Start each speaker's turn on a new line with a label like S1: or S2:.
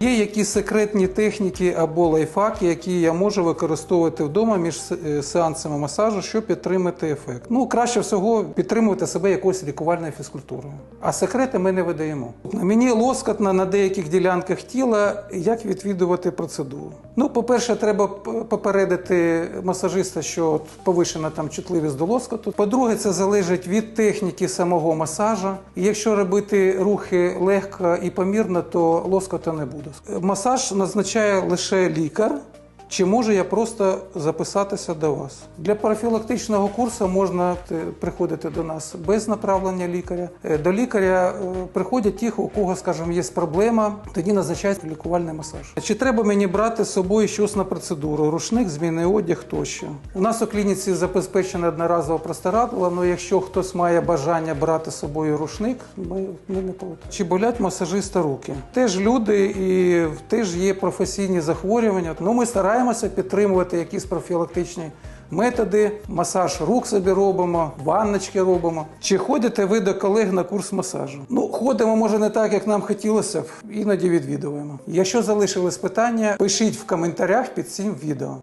S1: Є якісь секретні техніки або лайфхаки, які я можу використовувати вдома між е, сеансами масажу, щоб підтримати ефект. Ну, краще всього підтримувати себе якоюсь лікувальною фізкультурою. А секрети ми не видаємо. На мені лоскотно на деяких ділянках тіла, як відвідувати процедуру. Ну, по-перше, треба попередити масажиста, що повишена там чутливість до лоскоту. По-друге, це залежить від техніки самого масажа. І якщо робити рухи легко і помірно, то лоскота не буде. Масаж назначає лише лікар. Чи можу я просто записатися до вас? Для профілактичного курсу можна е, приходити до нас без направлення лікаря. Е, До лікаря е, приходять ті, у кого, скажімо, є проблема, тоді назначають лікувальний масаж. Чи треба мені брати з собою щось на процедуру? Рушник, змінний одяг тощо. У нас у клініці забезпечена одноразова простирадла, але якщо хтось має бажання брати з собою рушник, ми, ми не проти. Чи болять масажиста руки? Теж люди і теж є професійні захворювання. Ну, ми стараємося підтримувати якісь профілактичні методи. Масаж рук собі робимо, ванночки робимо. Чи ходите ви до колег на курс масажу? Ну, ходимо, може, не так, як нам хотілося б, іноді відвідуємо. Якщо залишились питання, пишіть в коментарях під цим відео.